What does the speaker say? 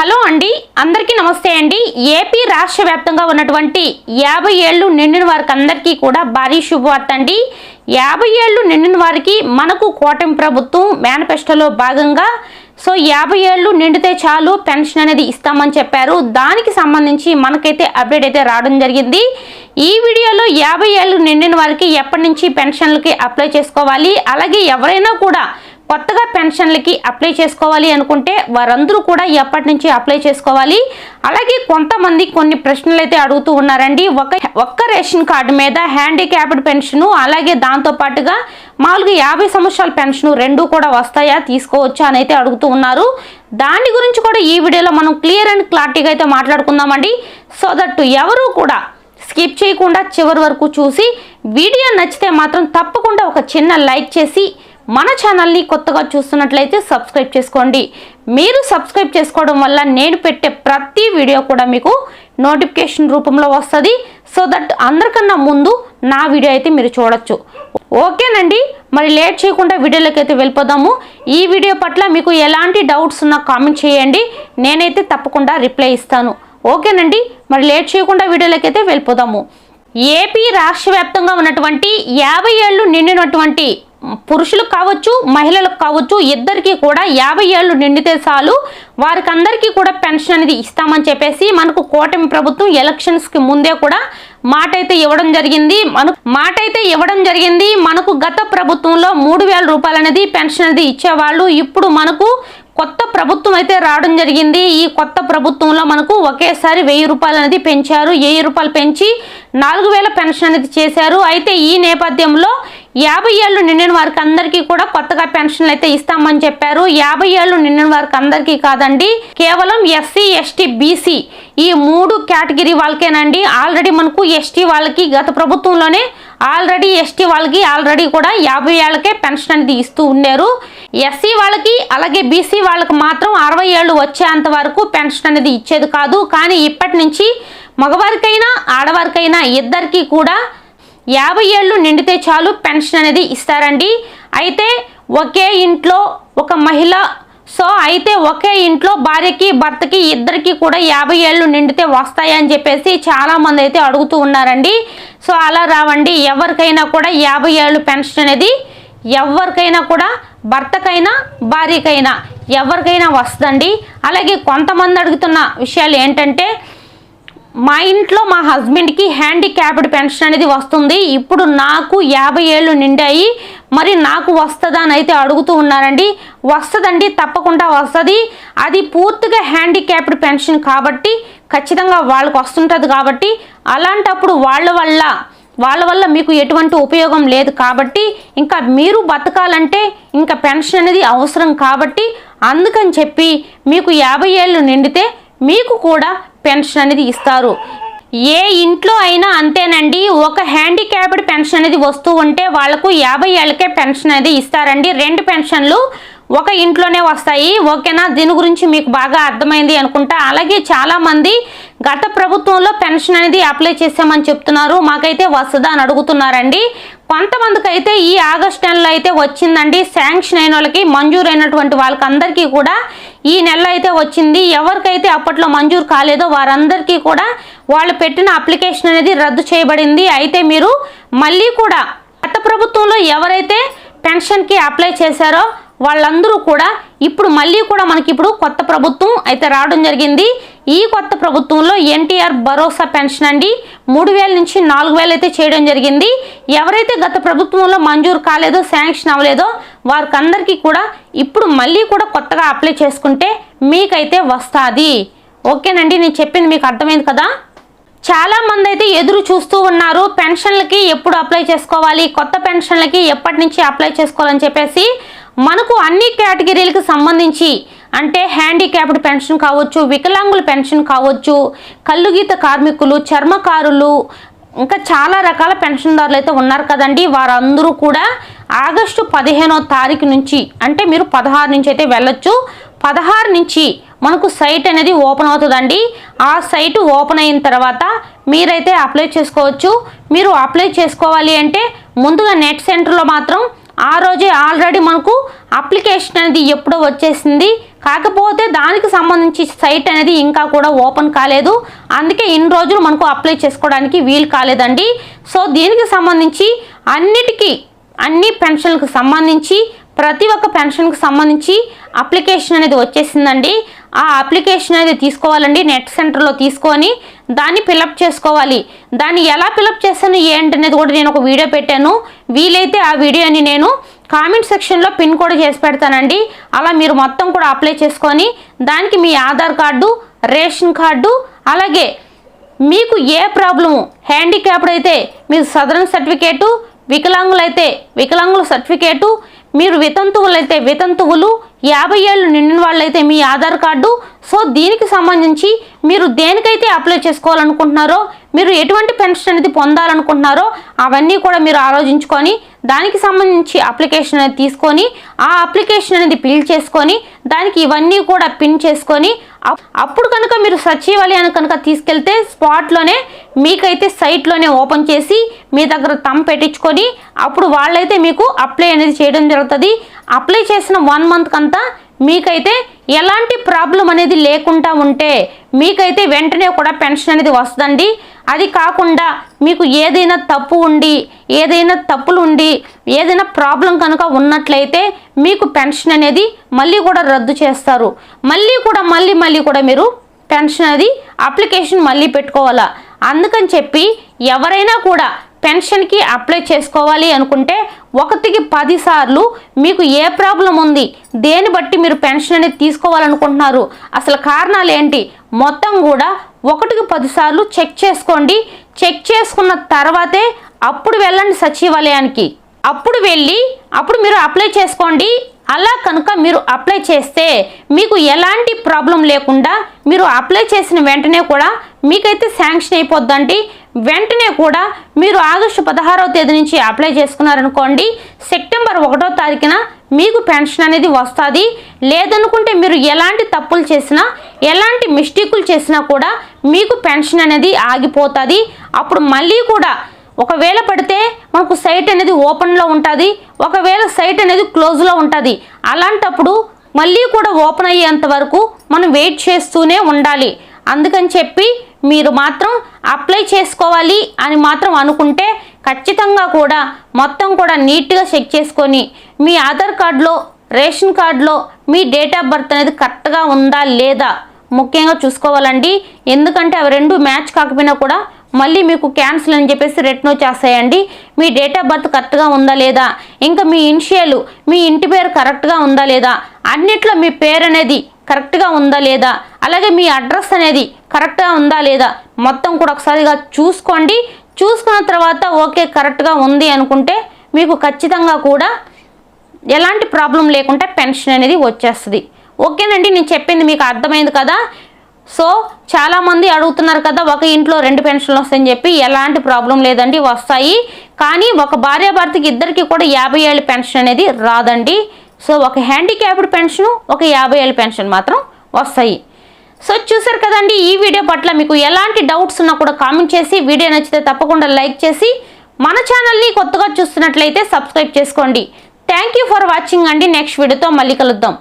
Hello అండి అందరికీ నమస్తే అండి. ఏపీ రాష్ట్ర వ్యాప్తంగా ఉన్నటువంటి యాభై ఏళ్ళు నిండిన వారికి అందరికీ కూడా భారీ శుభవార్త అండి. యాభై ఏళ్ళు నిండిన వారికి మనకు కూటమి ప్రభుత్వం మేనిఫెస్టోలో భాగంగా సో యాభై ఏళ్ళు నిండితే చాలు పెన్షన్ అనేది ఇస్తామని చెప్పారు. దానికి సంబంధించి మనకైతే అప్డేట్ అయితే రావడం జరిగింది. ఈ వీడియోలో యాభై ఏళ్ళు నిండిన వారికి ఎప్పటి నుంచి పెన్షన్లకి అప్లై చేసుకోవాలి? అలాగే ఎవరైనా కూడా కొత్తగా పెన్షన్లకి అప్లై చేసుకోవాలి అనుకుంటే వారందరూ కూడా ఎప్పటి నుంచి అప్లై చేసుకోవాలి? అలాగే కొంతమంది కొన్ని ప్రశ్నలు అయితే అడుగుతూ ఉన్నారండి. ఒక ఒక్క రేషన్ కార్డు మీద హ్యాండిక్యాప్డ్ పెన్షను అలాగే దాంతో పాటుగా మామూలుగా యాభై సంవత్సరాల పెన్షన్ రెండు కూడా వస్తాయా? తీసుకోవచ్చా? అని అయితే అడుగుతూ ఉన్నారు. దాని గురించి కూడా ఈ వీడియోలో మనం క్లియర్ అండ్ క్లారిటీగా అయితే మాట్లాడుకుందామండి. సో దట్ ఎవరు కూడా స్కిప్ చేయకుండా చివరి వరకు చూసి వీడియో నచ్చితే మాత్రం తప్పకుండా ఒక చిన్న లైక్ చేసి మన ఛానల్ని కొత్తగా చూస్తున్నట్లయితే సబ్స్క్రైబ్ చేసుకోండి. మీరు సబ్స్క్రైబ్ చేసుకోవడం వల్ల నేను పెట్టే ప్రతి వీడియో కూడా మీకు నోటిఫికేషన్ రూపంలో వస్తుంది. సో దట్ అందరికన్నా ముందు నా వీడియో అయితే మీరు చూడొచ్చు. ఓకేనండి? మరి లేట్ చేయకుండా వీడియోలోకి అయితే వెళ్ళిపోదాము. ఈ వీడియో పట్ల మీకు ఎలాంటి డౌట్స్ ఉన్నా కామెంట్ చేయండి. నేనైతే తప్పకుండా రిప్లై ఇస్తాను. ఓకేనండి? మరి లేట్ చేయకుండా వీడియోలోకి అయితే వెళ్ళిపోదాము. ఏపీ రాష్ట్ర వ్యాప్తంగా ఉన్నటువంటి యాభై ఏళ్ళు నిండినటువంటి పురుషులకు కావచ్చు మహిళలకు కావచ్చు ఇద్దరికీ కూడా యాభై ఏళ్ళు నిండితే చాలు. వారికి అందరికీ కూడా పెన్షన్ అనేది ఇస్తామని చెప్పేసి మనకు కూటమి ప్రభుత్వం ఎలక్షన్స్కి ముందే కూడా మాట అయితే ఇవ్వడం జరిగింది. మనకు మాట అయితే ఇవ్వడం జరిగింది. మనకు గత ప్రభుత్వంలో మూడు వేల రూపాయలు అనేది పెన్షన్ అనేది ఇచ్చేవాళ్ళు. ఇప్పుడు మనకు కొత్త ప్రభుత్వం అయితే రావడం జరిగింది. ఈ కొత్త ప్రభుత్వంలో మనకు ఒకేసారి వెయ్యి రూపాయలు అనేది పెంచారు. వెయ్యి రూపాయలు పెంచి నాలుగు వేల పెన్షన్ అనేది చేశారు. అయితే ఈ నేపథ్యంలో యాభై ఏళ్ళు నిండిన వారికి అందరికీ కూడా కొత్తగా పెన్షన్లు అయితే ఇస్తామని చెప్పారు. యాభై ఏళ్ళు నిండిన వారికి అందరికీ కాదండి కేవలం ఎస్సీ ఎస్టీ బీసీ ఈ మూడు కేటగిరీ వాళ్ళకేనండి. ఆల్రెడీ మనకు ఎస్టీ వాళ్ళకి గత ప్రభుత్వంలోనే ఆల్రెడీ ఎస్టీ వాళ్ళకి ఆల్రెడీ కూడా యాభై ఏళ్ళకే పెన్షన్ అనేది ఇస్తూ ఉన్నారు. ఎస్సీ వాళ్ళకి అలాగే బీసీ వాళ్ళకి మాత్రం అరవై ఏళ్ళు వచ్చేంత వరకు పెన్షన్ అనేది ఇచ్చేది కాదు. కానీ ఇప్పటి నుంచి మగవారికైనా ఆడవారికైనా ఇద్దరికీ కూడా యాభై ఏళ్ళు నిండితే చాలు పెన్షన్ అనేది ఇస్తారండి. అయితే ఒకే ఇంట్లో ఒక మహిళ సో అయితే ఒకే ఇంట్లో భార్యకి భర్తకి ఇద్దరికి కూడా యాభై ఏళ్ళు నిండితే వస్తాయని చెప్పేసి చాలామంది అయితే అడుగుతూ ఉన్నారండి. సో అలా రావండి. ఎవరికైనా కూడా యాభై ఏళ్ళు పెన్షన్ అనేది ఎవరికైనా కూడా భర్తకైనా భార్యకైనా ఎవరికైనా వస్తుందండి. అలాగే కొంతమంది అడుగుతున్న విషయాలు ఏంటంటే మా ఇంట్లో మా హస్బెండ్కి హ్యాండిక్యాప్డ్ పెన్షన్ అనేది వస్తుంది. ఇప్పుడు నాకు యాభై ఏళ్ళు నిండాయి. మరి నాకు వస్తుందా అని అయితే అడుగుతూ ఉన్నారండి. వస్తుందండి తప్పకుండా వస్తుంది. అది పూర్తిగా హ్యాండిక్యాప్డ్ పెన్షన్ కాబట్టి ఖచ్చితంగా వాళ్ళకు వస్తుంటుంది కాబట్టి అలాంటప్పుడు వాళ్ళ వల్ల వాళ్ళ వల్ల మీకు ఎటువంటి ఉపయోగం లేదు కాబట్టి ఇంకా మీరు బతకాలంటే ఇంకా పెన్షన్ అనేది అవసరం కాబట్టి అందుకని చెప్పి మీకు యాభై ఏళ్ళు నిండితే మీకు కూడా పెన్షన్ అనేది ఇస్తారు. ఏ ఇంట్లో అయినా అంతేనండి ఒక హ్యాండిక్యాప్డ్ పెన్షన్ అనేది వస్తూ ఉంటే వాళ్ళకు యాభై ఏళ్ళకే పెన్షన్ అనేది ఇస్తారండి. రెండు పెన్షన్లు ఒక ఇంట్లోనే వస్తాయి. ఓకేనా? దీని గురించి మీకు బాగా అర్థమైంది అనుకుంటా. అలాగే చాలామంది గత ప్రభుత్వంలో పెన్షన్ అనేది అప్లై చేసామని చెప్తున్నారు. మాకైతే వస్తుందా అని అడుగుతున్నారండి. కొంతమందికి అయితే ఈ ఆగస్ట్ నెలలో అయితే వచ్చిందండి. శాంక్షన్ అయిన వాళ్ళకి మంజూరు అయినటువంటి వాళ్ళకి అందరికీ కూడా ఈ నెల అయితే వచ్చింది. ఎవరికైతే అప్పట్లో మంజూరు కాలేదో వారందరికీ కూడా వాళ్ళు పెట్టిన అప్లికేషన్ అనేది రద్దు చేయబడింది. అయితే మీరు మళ్ళీ కూడా గత ప్రభుత్వంలో ఎవరైతే పెన్షన్కి అప్లై చేశారో వాళ్ళందరూ కూడా ఇప్పుడు మళ్ళీ కూడా మనకి ఇప్పుడు కొత్త ప్రభుత్వం అయితే రావడం జరిగింది. ఈ కొత్త ప్రభుత్వంలో ఎన్టీఆర్ భరోసా పెన్షన్ అండి మూడు వేల నుంచి నాలుగు వేలు అయితే చేయడం జరిగింది. ఎవరైతే గత ప్రభుత్వంలో మంజూరు కాలేదో శాంక్షన్ అవ్వలేదో వారికందరికీ కూడా ఇప్పుడు మళ్ళీ కూడా కొత్తగా అప్లై చేసుకుంటే మీకైతే వస్తుంది. ఓకేనండి నేను చెప్పింది మీకు అర్థమైంది కదా? చాలా మంది అయితే ఎదురు చూస్తూ ఉన్నారు పెన్షన్లకి ఎప్పుడు అప్లై చేసుకోవాలి కొత్త పెన్షన్లకి ఎప్పటి నుంచి అప్లై చేసుకోవాలని చెప్పేసి. మనకు అన్ని కేటగిరీలకు సంబంధించి అంటే హ్యాండిక్యాప్డ్ పెన్షన్ కావచ్చు వికలాంగుల పెన్షన్ కావచ్చు కల్లుగీత కార్మికులు చర్మకారులు ఇంకా చాలా రకాల పెన్షన్దారులు అయితే ఉన్నారు కదండి. వారందరూ కూడా ఆగస్టు పదిహేనో తారీఖు నుంచి అంటే మీరు పదహారు నుంచి అయితే వెళ్ళొచ్చు. పదహారు నుంచి మనకు సైట్ అనేది ఓపెన్ అవుతుందండి. ఆ సైట్ ఓపెన్ అయిన తర్వాత మీరైతే అప్లై చేసుకోవచ్చు. మీరు అప్లై చేసుకోవాలి అంటే ముందుగా నెట్ సెంటర్లో మాత్రం ఆ రోజే ఆల్రెడీ మనకు అప్లికేషన్ అనేది ఎప్పుడో వచ్చేసింది. కాకపోతే దానికి సంబంధించి సైట్ అనేది ఇంకా కూడా ఓపెన్ కాలేదు. అందుకే ఇన్ని రోజులు మనకు అప్లై చేసుకోవడానికి వీలు కాలేదండి. సో దీనికి సంబంధించి అన్నిటికీ అన్ని పెన్షన్లకు సంబంధించి ప్రతి ఒక్క పెన్షన్కు సంబంధించి అప్లికేషన్ అనేది వచ్చేసిందండి. ఆ అప్లికేషన్ అనేది తీసుకోవాలండి నెట్ సెంటర్లో తీసుకొని దాన్ని ఫిలప్ చేసుకోవాలి. దాన్ని ఎలా ఫిలప్ చేస్తాను ఏంటి అనేది కూడా నేను ఒక వీడియో పెట్టాను. వీలైతే ఆ వీడియోని నేను కామెంట్ సెక్షన్లో పిన్ కూడా చేసి పెడతానండి. అలా మీరు మొత్తం కూడా అప్లై చేసుకొని దానికి మీ ఆధార్ కార్డు రేషన్ కార్డు అలాగే మీకు ఏ ప్రాబ్లము హ్యాండిక్యాప్డ్ అయితే మీరు సదరన్ సర్టిఫికేటు వికలాంగులైతే వికలాంగుల సర్టిఫికేటు మీరు వితంతువులైతే వితంతువులు యాభై ఏళ్ళు నిండిన వాళ్ళైతే మీ ఆధార్ కార్డు. సో దీనికి సంబంధించి మీరు దేనికైతే అప్లై చేసుకోవాలనుకుంటున్నారో మీరు ఎటువంటి పెన్షన్ అనేది పొందాలనుకుంటున్నారో అవన్నీ కూడా మీరు ఆలోచించుకొని దానికి సంబంధించి అప్లికేషన్ అనేది తీసుకొని ఆ అప్లికేషన్ అనేది ఫిల్ చేసుకొని దానికి ఇవన్నీ కూడా పిన్ చేసుకొని అప్పుడు కనుక మీరు సచివాలయాన్ని కనుక తీసుకెళ్తే స్పాట్లోనే మీకైతే సైట్లోనే ఓపెన్ చేసి మీ దగ్గర తమ్ పెట్టించుకొని అప్పుడు వాళ్ళైతే మీకు అప్లై అనేది చేయడం జరుగుతుంది. అప్లై చేసిన వన్ మంత్ అంతా మీకైతే ఎలాంటి ప్రాబ్లం అనేది లేకుండా ఉంటే మీకైతే వెంటనే కూడా పెన్షన్ అనేది వస్తుందండి. అది కాకుండా మీకు ఏదైనా తప్పు ఉండి ఏదైనా తప్పులు ఉండి ఏదైనా ప్రాబ్లం కనుక ఉన్నట్లయితే మీకు పెన్షన్ అనేది మళ్ళీ కూడా రద్దు చేస్తారు. మళ్ళీ కూడా మళ్ళీ మళ్ళీ కూడా మీరు పెన్షన్ అది అప్లికేషన్ మళ్ళీ పెట్టుకోవాలా? అందుకని చెప్పి ఎవరైనా కూడా పెన్షన్కి అప్లై చేసుకోవాలి అనుకుంటే ఒకటికి పదిసార్లు మీకు ఏ ప్రాబ్లం ఉంది దేని బట్టి మీరు పెన్షన్ అనేది తీసుకోవాలనుకుంటున్నారు అసలు కారణాలు ఏంటి? మొత్తం కూడా ఒకటికి పదిసార్లు చెక్ చేసుకోండి. చెక్ చేసుకున్న తర్వాతే అప్పుడు వెళ్ళండి సచివాలయానికి. అప్పుడు వెళ్ళి అప్పుడు మీరు అప్లై చేసుకోండి. అలా కనుక మీరు అప్లై చేస్తే మీకు ఎలాంటి ప్రాబ్లం లేకుండా మీరు అప్లై చేసిన వెంటనే కూడా మీకైతే శాంక్షన్ అయిపోద్దండి. వెంటనే కూడా మీరు ఆగస్టు పదహారవ తేదీ నుంచి అప్లై చేసుకున్నారనుకోండి సెప్టెంబర్ ఒకటో తారీఖున మీకు పెన్షన్ అనేది వస్తుంది. లేదనుకుంటే మీరు ఎలాంటి తప్పులు చేసినా ఎలాంటి మిస్టేకులు చేసినా కూడా మీకు పెన్షన్ అనేది ఆగిపోతుంది. అప్పుడు మళ్ళీ కూడా ఒకవేళ పడితే మనకు సైట్ అనేది ఓపెన్లో ఉంటుంది. ఒకవేళ సైట్ అనేది క్లోజ్లో ఉంటుంది. అలాంటప్పుడు మళ్ళీ కూడా ఓపెన్ అయ్యేంత వరకు మనం వెయిట్ చేస్తూనే ఉండాలి. అందుకని చెప్పి మీరు మాత్రం అప్లై చేసుకోవాలి అని మాత్రం అనుకుంటే ఖచ్చితంగా కూడా మొత్తం కూడా నీట్గా చెక్ చేసుకొని మీ ఆధార్ కార్డులో రేషన్ కార్డులో మీ డేట్ ఆఫ్ బర్త్ అనేది కరెక్ట్గా ఉందా లేదా ముఖ్యంగా చూసుకోవాలండి. ఎందుకంటే అవి రెండు మ్యాచ్ కాకపోయినా కూడా మళ్ళీ మీకు క్యాన్సిల్ అని చెప్పేసి రిటర్న్ వచ్చేస్తాయండి. మీ డేట్ ఆఫ్ బర్త్ కరెక్ట్గా ఉందా లేదా ఇంకా మీ ఇనిషియల్ మీ ఇంటి పేరు కరెక్ట్గా ఉందా లేదా అన్నిట్లో మీ పేరు అనేది కరెక్ట్గా ఉందా లేదా అలాగే మీ అడ్రస్ అనేది కరెక్ట్గా ఉందా లేదా మొత్తం కూడా ఒకసారిగా చూసుకోండి. చూసుకున్న తర్వాత ఓకే కరెక్ట్గా ఉంది అనుకుంటే మీకు ఖచ్చితంగా కూడా ఎలాంటి ప్రాబ్లం లేకుండా పెన్షన్ అనేది వచ్చేస్తుంది. ఓకేనండి నేను చెప్పింది మీకు అర్థమైంది కదా? సో చాలామంది అడుగుతున్నారు కదా ఒక ఇంట్లో రెండు పెన్షన్లు వస్తాయని చెప్పి ఎలాంటి ప్రాబ్లం లేదండి వస్తాయి. కానీ ఒక భార్యాభర్తకి ఇద్దరికి కూడా యాభై ఏళ్ళ పెన్షన్ అనేది రాదండి. సో ఒక హ్యాండిక్యాప్డ్ పెన్షన్ ఒక యాభై ఏళ్ళ పెన్షన్ మాత్రం వస్తాయి. సో చూసారు కదండి ఈ వీడియో పట్ల మీకు ఎలాంటి డౌట్స్ ఉన్నా కూడా కామెంట్ చేసి వీడియో నచ్చితే తప్పకుండా లైక్ చేసి మన ఛానల్ని కొత్తగా చూస్తున్నట్లయితే సబ్స్క్రైబ్ చేసుకోండి. థ్యాంక్ యూ ఫర్ వాచింగ్ అండి నెక్స్ట్ వీడియోతో మళ్ళీ కలుద్దాం.